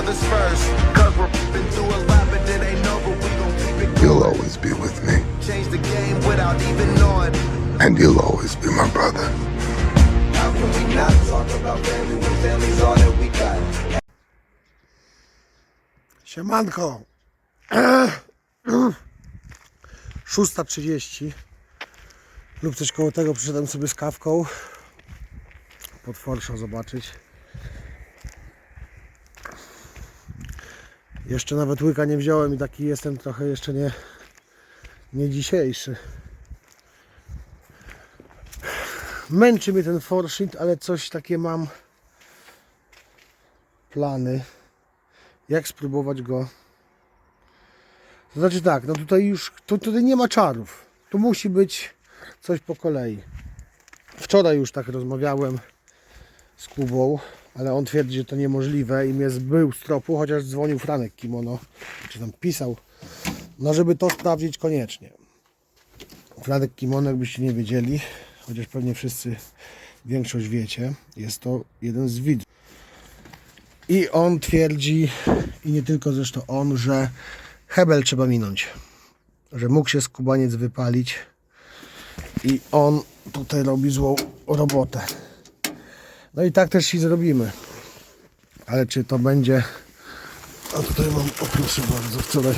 brothers first. Cause we're been through a lot, but it ain't over. We gon' keep it You'll always be with me, Change the game without even knowing. and you'll always be my brother. How can we not talk about family when family's all that we got? Siemanko. 6.30 lub coś koło tego przyszedłem sobie z kawką pod Forsza zobaczyć. Jeszcze nawet łyka nie wziąłem i taki jestem trochę jeszcze nie, nie dzisiejszy. Męczy mnie ten Forshit, ale coś takie mam plany jak spróbować go. To znaczy tak, no tutaj już tu, tutaj nie ma czarów. Tu musi być coś po kolei. Wczoraj już tak rozmawiałem z Kubą, ale on twierdzi, że to niemożliwe i mnie zbył z tropu, chociaż dzwonił Franek Kimono, czy tam pisał, no żeby to sprawdzić koniecznie. Franek Kimono, jakbyście nie wiedzieli, chociaż pewnie wszyscy większość wiecie, jest to jeden z widzów. I on twierdzi, i nie tylko zresztą on, że hebel trzeba minąć. Że mógł się skubaniec wypalić. I on tutaj robi złą robotę. No i tak też i zrobimy. Ale czy to będzie... A tutaj mam, o proszę bardzo, wczoraj...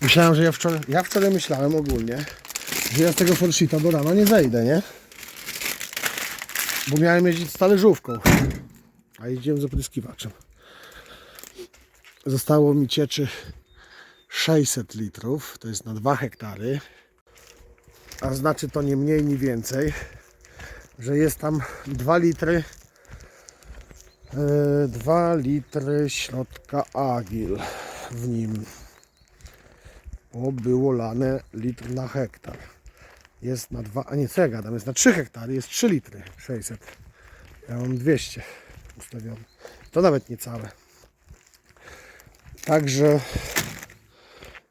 Myślałem, że ja wczoraj... Ja wczoraj myślałem ogólnie, że ja z tego forshita do rana nie zejdę, nie? Bo miałem jeździć z talerzówką. A jeździłem z opryskiwaczem. Zostało mi cieczy 600 litrów, to jest na 2 hektary. A znaczy to nie mniej, ni więcej, że jest tam 2 litry 2 litry środka Agil w nim. Bo było lane litr na hektar. Jest na 2, a nie co ja gadam, jest na 3 hektary, jest 3 litry 600. Ja mam 200 ustawione. To nawet nie całe. Także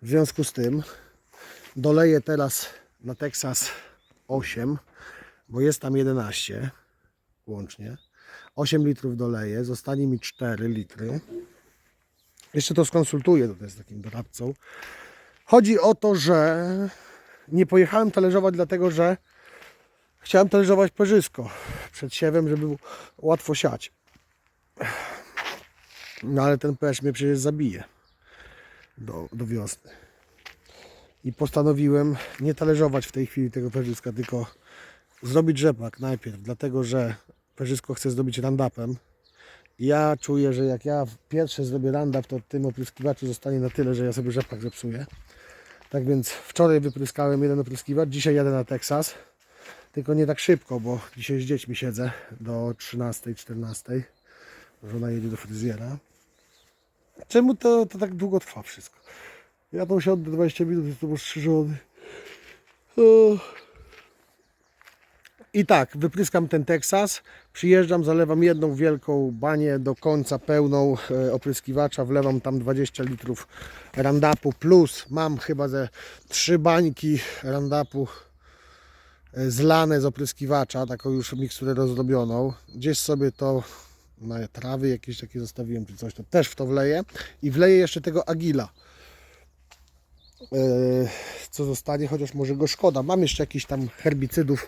w związku z tym doleję teraz na Texas 8, bo jest tam 11 łącznie. 8 litrów doleję, zostanie mi 4 litry. Jeszcze to skonsultuję tutaj z takim doradcą. Chodzi o to, że nie pojechałem talerzować dlatego, że chciałem talerzować perzysko przed siewem, żeby było łatwo siać. No ale ten pesz mnie przecież zabije do, do wiosny. I postanowiłem nie talerzować w tej chwili tego perzyska, tylko zrobić rzepak najpierw, dlatego że perzysko chcę zrobić randapem. Ja czuję, że jak ja pierwsze zrobię randap, to tym opryskiwaczu zostanie na tyle, że ja sobie rzepak zepsuję. Tak więc wczoraj wypryskałem jeden opryskiwacz, dzisiaj jadę na Teksas. Tylko nie tak szybko, bo dzisiaj z dziećmi siedzę do 13-14. Żona jedzie do fryzjera. Czemu to, to tak długo trwa wszystko? Ja tam siądę 20 minut, jestem ostrzyżony. O. I tak, wypryskam ten Teksas, przyjeżdżam, zalewam jedną wielką banię do końca pełną e, opryskiwacza, wlewam tam 20 litrów randapu plus mam chyba ze trzy bańki randapu e, zlane z opryskiwacza, taką już miksturę rozdrobioną. Gdzieś sobie to na trawy jakieś takie zostawiłem czy coś, to też w to wleję i wleję jeszcze tego agila. E, Co zostanie, chociaż może go szkoda. Mam jeszcze jakiś tam herbicydów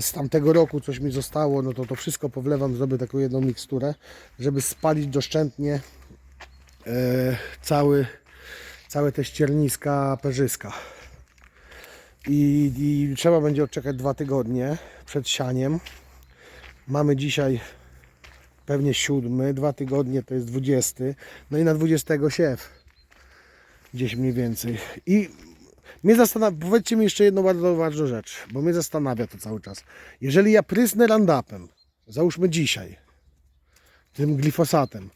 z tamtego roku, coś mi zostało, no to to wszystko powlewam, zrobię taką jedną miksturę, żeby spalić doszczętnie e, cały, całe te ścierniska perzyska. I, I trzeba będzie odczekać dwa tygodnie przed sianiem. Mamy dzisiaj pewnie siódmy, dwa tygodnie to jest dwudziesty, no i na dwudziestego siew. Gdzieś mniej więcej. I mnie zastanawia, powiedzcie mi jeszcze jedną bardzo ważną rzecz, bo mnie zastanawia to cały czas. Jeżeli ja prysnę randapem, załóżmy dzisiaj, tym glifosatem,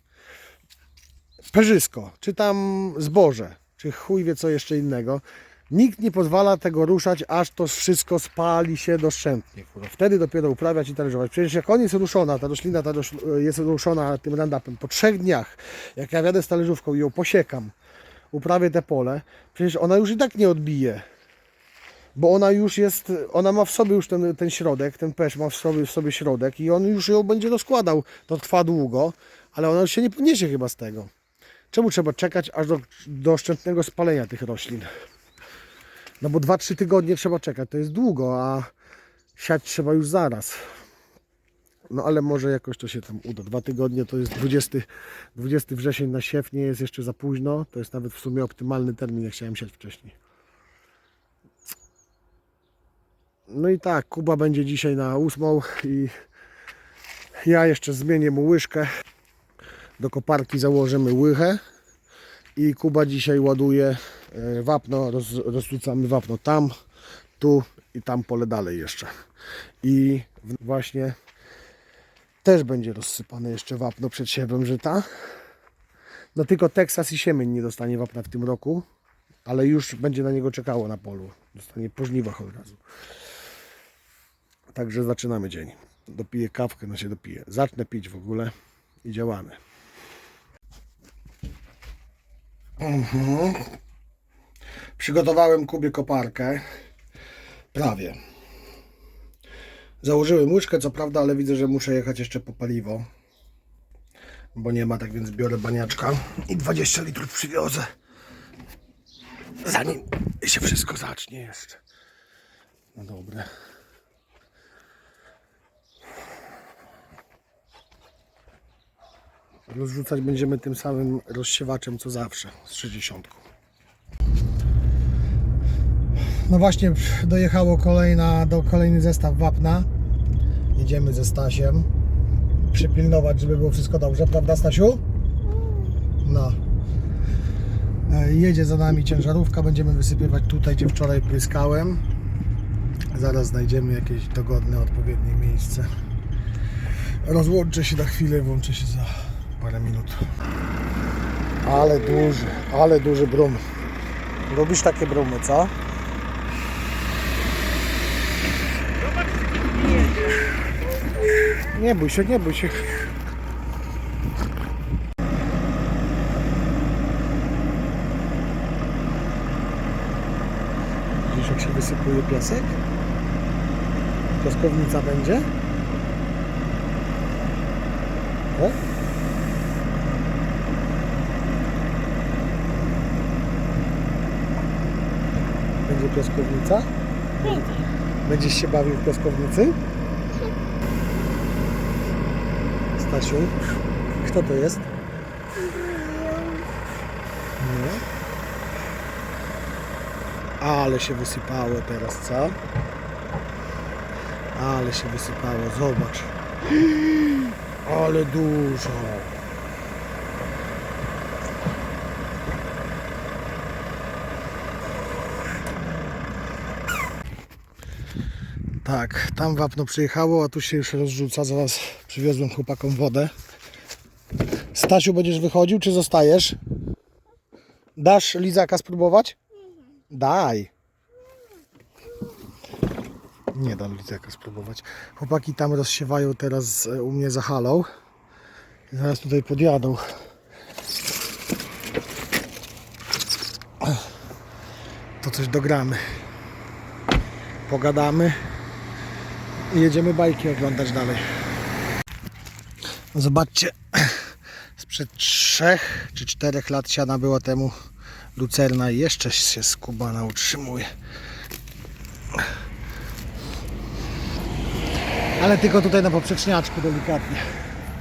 perzysko, czy tam zboże, czy chuj wie co jeszcze innego, nikt nie pozwala tego ruszać, aż to wszystko spali się doszczętnie. Wtedy dopiero uprawiać i talerzować. Przecież jak on jest ruszona, ta roślina ta jest ruszona tym randapem, po trzech dniach, jak ja jadę z talerzówką i ją posiekam, uprawię te pole, przecież ona już i tak nie odbije. Bo ona już jest, ona ma w sobie już ten, ten środek, ten pesz ma w sobie, w sobie środek i on już ją będzie rozkładał. To trwa długo, ale ona już się nie podniesie chyba z tego. Czemu trzeba czekać aż do, do oszczędnego spalenia tych roślin? No bo 2-3 tygodnie trzeba czekać, to jest długo, a siać trzeba już zaraz. No ale może jakoś to się tam uda. Dwa tygodnie to jest 20, 20 wrzesień na siew, nie jest jeszcze za późno. To jest nawet w sumie optymalny termin, jak chciałem siać wcześniej. No i tak, Kuba będzie dzisiaj na ósmą i ja jeszcze zmienię mu łyżkę. Do koparki założymy łychę i Kuba dzisiaj ładuje e, wapno, roz, rozrzucamy wapno tam, tu i tam pole dalej jeszcze. I właśnie też będzie rozsypane jeszcze wapno przed siewem żyta. No tylko Teksas i Siemień nie dostanie wapna w tym roku, ale już będzie na niego czekało na polu. Dostanie po żniwach od razu. Także zaczynamy dzień. Dopiję kawkę, no się dopiję. Zacznę pić w ogóle i działamy. Mhm. Przygotowałem Kubie koparkę. Prawie. Założyłem łyżkę, co prawda, ale widzę, że muszę jechać jeszcze po paliwo. Bo nie ma, tak więc biorę baniaczka i 20 litrów przywiozę. Zanim się wszystko zacznie jeszcze. No dobre. Rozrzucać będziemy tym samym rozsiewaczem co zawsze z 60. No właśnie dojechało kolejna, do kolejny zestaw wapna. Jedziemy ze Stasiem. Przypilnować, żeby było wszystko dobrze, prawda Stasiu? No. E, Jedzie za nami ciężarówka, będziemy wysypywać tutaj, gdzie wczoraj pryskałem. Zaraz znajdziemy jakieś dogodne, odpowiednie miejsce. Rozłączę się na chwilę, włączę się za parę minut. Ale duży, ale duży brum. Lubisz takie brumy, co? Nie bój się, nie bój się. Widzisz jak się wysypuje piasek? Piaskownica będzie? O? Będzie piaskownica? Będziesz się bawił w piaskownicy? Stasiu, kto to jest? Nie. Ale się wysypało teraz, co? Ale się wysypało, zobacz. Ale dużo. Tak, tam wapno przyjechało, a tu się już rozrzuca. Zaraz przywiozłem chłopakom wodę. Stasiu, będziesz wychodził, czy zostajesz? Dasz lizaka spróbować? Daj. Nie dam lizaka spróbować. Chłopaki tam rozsiewają teraz e, u mnie za halą. Zaraz tutaj podjadą. To coś dogramy. Pogadamy i jedziemy bajki oglądać dalej. Zobaczcie, sprzed trzech czy czterech lat siana była temu lucerna i jeszcze się skubana utrzymuje. Ale tylko tutaj na poprzeczniaczku delikatnie.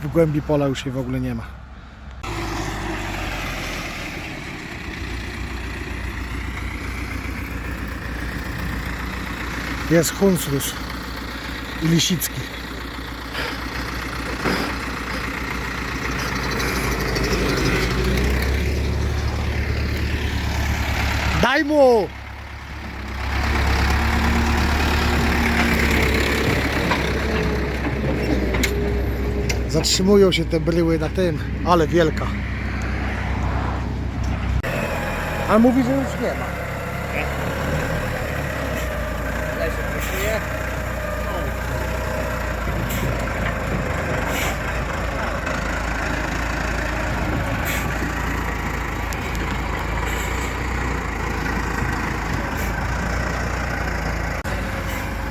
W głębi pola już jej w ogóle nie ma. Jest Hunsrus i Lisicki. Daj mu! Zatrzymują się te bryły na tym, ale wielka. A mówi, że już nie ma.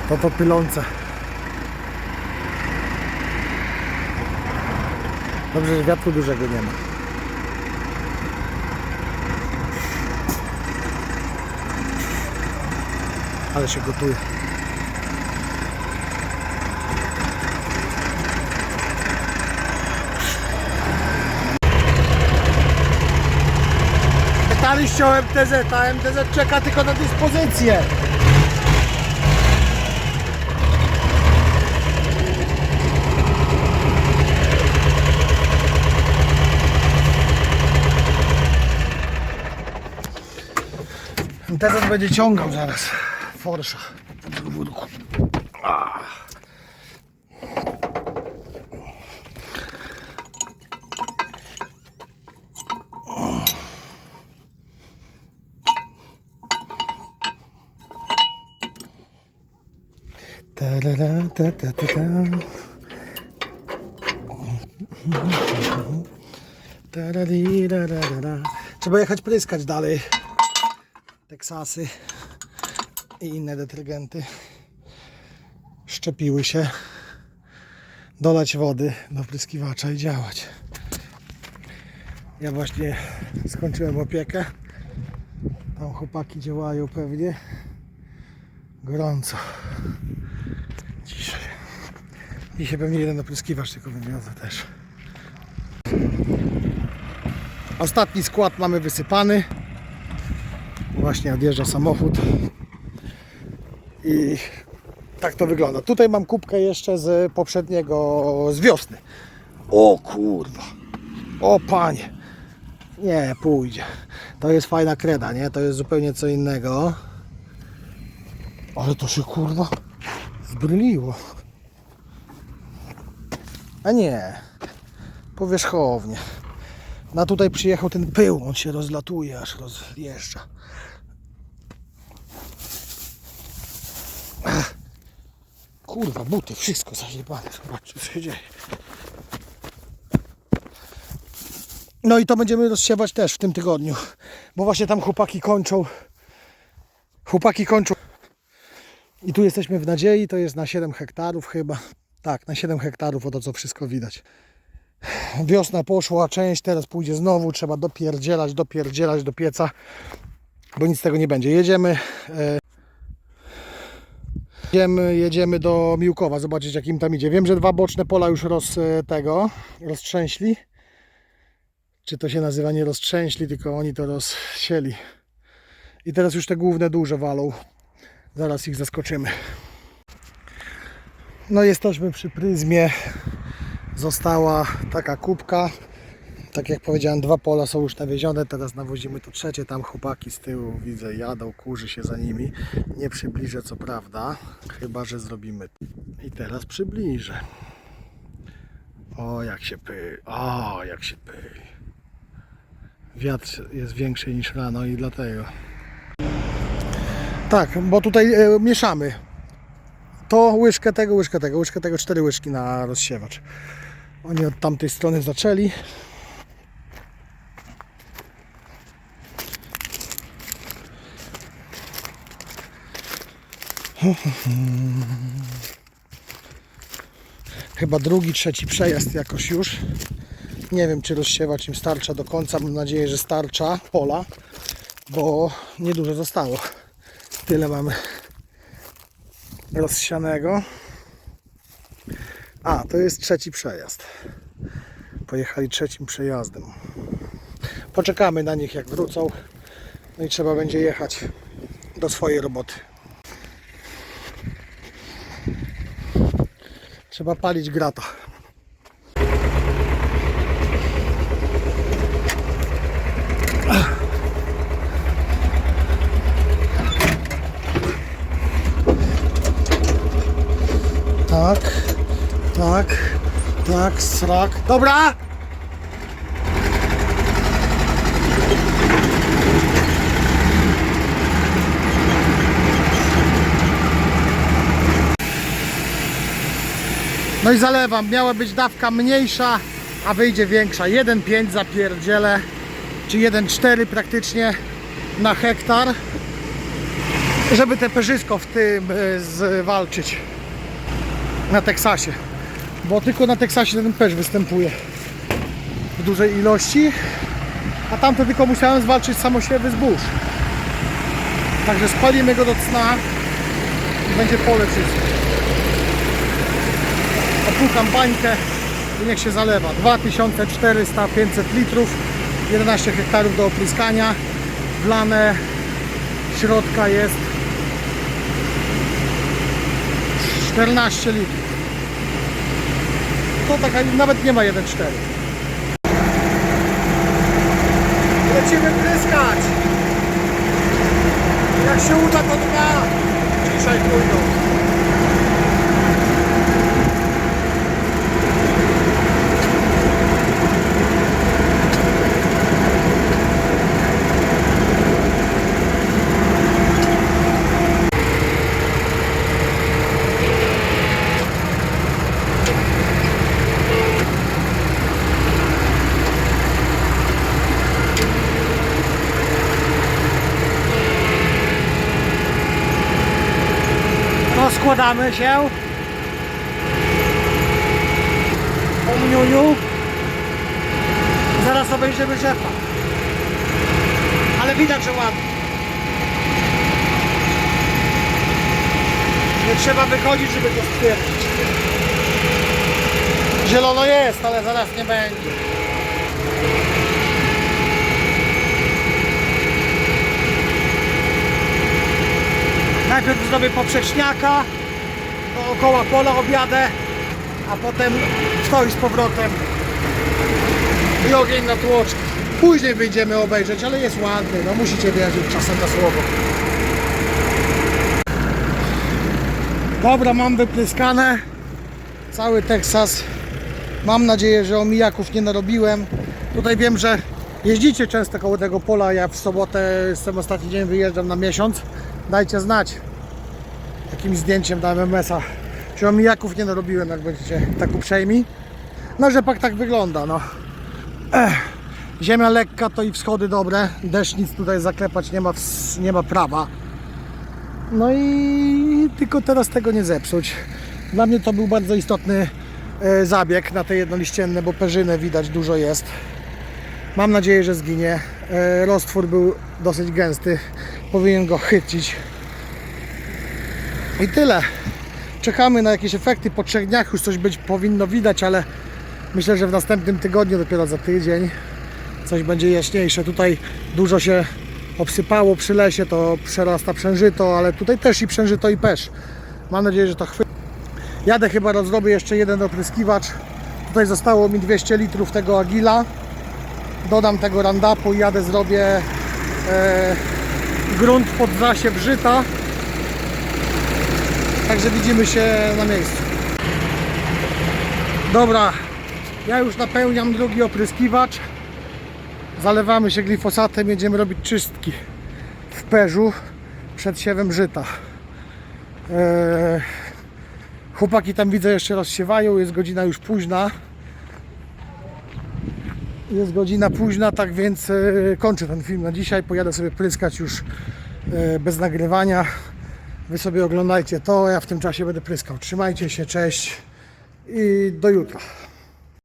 To to. Dobrze, że wiatru dużego nie ma. Ale się gotuje. Pytaliście o MTZ, a MTZ czeka tylko na dyspozycję. MTZ będzie ciągał zaraz. Forsza. po podwórku. Ah. Ta-da-da, ta-ta-ta-ta. Ta-da-di-da-da-da-da. Trzeba jechać pryskać dalej. Teksasy i inne detergenty szczepiły się. Dolać wody do pryskiwacza i działać. Ja właśnie skończyłem opiekę. Tam chłopaki działają pewnie. Gorąco. Dzisiaj. Dzisiaj pewnie jeden opryskiwacz tylko wywiozę też. Ostatni skład mamy wysypany. Właśnie odjeżdża samochód. I tak to wygląda. Tutaj mam kubkę jeszcze z poprzedniego, z wiosny. O kurwa. O panie. Nie, pójdzie. To jest fajna kreda, nie? To jest zupełnie co innego. Ale to się kurwa zbryliło. A nie. Powierzchownie. Na tutaj przyjechał ten pył, on się rozlatuje, aż rozjeżdża. Kurwa, buty, wszystko zajebane. Zobaczcie, co się dzieje. No i to będziemy rozsiewać też w tym tygodniu, bo właśnie tam chłopaki kończą. Chłopaki kończą. I tu jesteśmy w nadziei, to jest na 7 hektarów chyba. Tak, na 7 hektarów, o to co wszystko widać. Wiosna poszła, część teraz pójdzie znowu, trzeba dopierdzielać, dopierdzielać do pieca, bo nic z tego nie będzie. Jedziemy, e, jedziemy, jedziemy do Miłkowa, zobaczyć jak im tam idzie. Wiem, że dwa boczne pola już roz, e, tego, roztrzęśli. Czy to się nazywa nie roztrzęśli, tylko oni to rozsieli. I teraz już te główne duże walą. Zaraz ich zaskoczymy. No jesteśmy przy pryzmie. Została taka kubka. Tak jak powiedziałem, dwa pola są już nawiezione. Teraz nawozimy to trzecie. Tam chłopaki z tyłu widzę jadą, kurzy się za nimi. Nie przybliżę co prawda, chyba że zrobimy. I teraz przybliżę. O jak się pyli. O jak się pyli. Wiatr jest większy niż rano i dlatego. Tak, bo tutaj e, mieszamy. To łyżkę tego, łyżkę tego, łyżkę tego, cztery łyżki na rozsiewacz. Oni od tamtej strony zaczęli. Chyba drugi, trzeci przejazd jakoś już. Nie wiem, czy rozsiewacz im starcza do końca. Mam nadzieję, że starcza pola, bo niedużo zostało. Tyle mamy rozsianego. A, to jest trzeci przejazd. Pojechali trzecim przejazdem. Poczekamy na nich jak wrócą. No i trzeba będzie jechać do swojej roboty. Trzeba palić grata. Tak, tak, tak, srak. Dobra! No i zalewam. Miała być dawka mniejsza, a wyjdzie większa. 1,5 zapierdzielę, czy 1,4 praktycznie na hektar, żeby te perzysko w tym y, zwalczyć na Teksasie. Bo tylko na Teksasie ten pesz występuje w dużej ilości, a tamto tylko musiałem zwalczyć samosiewy zbóż. Także spalimy go do cna będzie pole czyste. Opłukam bańkę i niech się zalewa. 2400-500 litrów, 11 hektarów do opryskania. Wlane środka jest 14 litrów. To taka nawet nie ma 1,4. Lecimy pryskać. Jak się uda, to dwa. Dzisiaj pójdą. Rozkładamy się. Po mniuniu. Zaraz obejrzymy szefa. Ale widać, że ładnie. Nie trzeba wychodzić, żeby to stwierdzić. Zielono jest, ale zaraz nie będzie. Najpierw zrobię poprzeczniaka, dookoła pola objadę, a potem stoi z powrotem i ogień na tłoczki. Później wyjdziemy obejrzeć, ale jest ładny, no musicie wierzyć czasem na słowo. Dobra, mam wypryskane. Cały Teksas. Mam nadzieję, że omijaków nie narobiłem. Tutaj wiem, że jeździcie często koło tego pola. Ja w sobotę, jestem ostatni dzień, wyjeżdżam na miesiąc. Dajcie znać takim zdjęciem do MMS-a, czy omijaków nie narobiłem, jak będziecie tak uprzejmi. No, rzepak tak wygląda, no. Ech. Ziemia lekka to i wschody dobre. Deszcz nic tutaj zaklepać nie ma, nie ma prawa. No i tylko teraz tego nie zepsuć. Dla mnie to był bardzo istotny e, zabieg na te jednoliścienne, bo perzynę widać dużo jest. Mam nadzieję, że zginie. E, Roztwór był dosyć gęsty. Powinien go chycić. I tyle. Czekamy na jakieś efekty. Po trzech dniach już coś być powinno widać, ale myślę, że w następnym tygodniu, dopiero za tydzień, coś będzie jaśniejsze. Tutaj dużo się obsypało przy lesie, to przerasta przężyto, ale tutaj też i przężyto i pesz. Mam nadzieję, że to chwyci. Jadę chyba rozrobię jeszcze jeden opryskiwacz. Tutaj zostało mi 200 litrów tego Agila. Dodam tego randapu i jadę zrobię e, grunt pod zasiew żyta. Także widzimy się na miejscu. Dobra, ja już napełniam drugi opryskiwacz. Zalewamy się glifosatem, jedziemy robić czystki w perzu przed siewem żyta. Eee, chłopaki tam widzę jeszcze rozsiewają, jest godzina już późna. Jest godzina późna, tak więc e, kończę ten film na dzisiaj. Pojadę sobie pryskać już e, bez nagrywania. Wy sobie oglądajcie to, ja w tym czasie będę pryskał. Trzymajcie się, cześć i do jutra.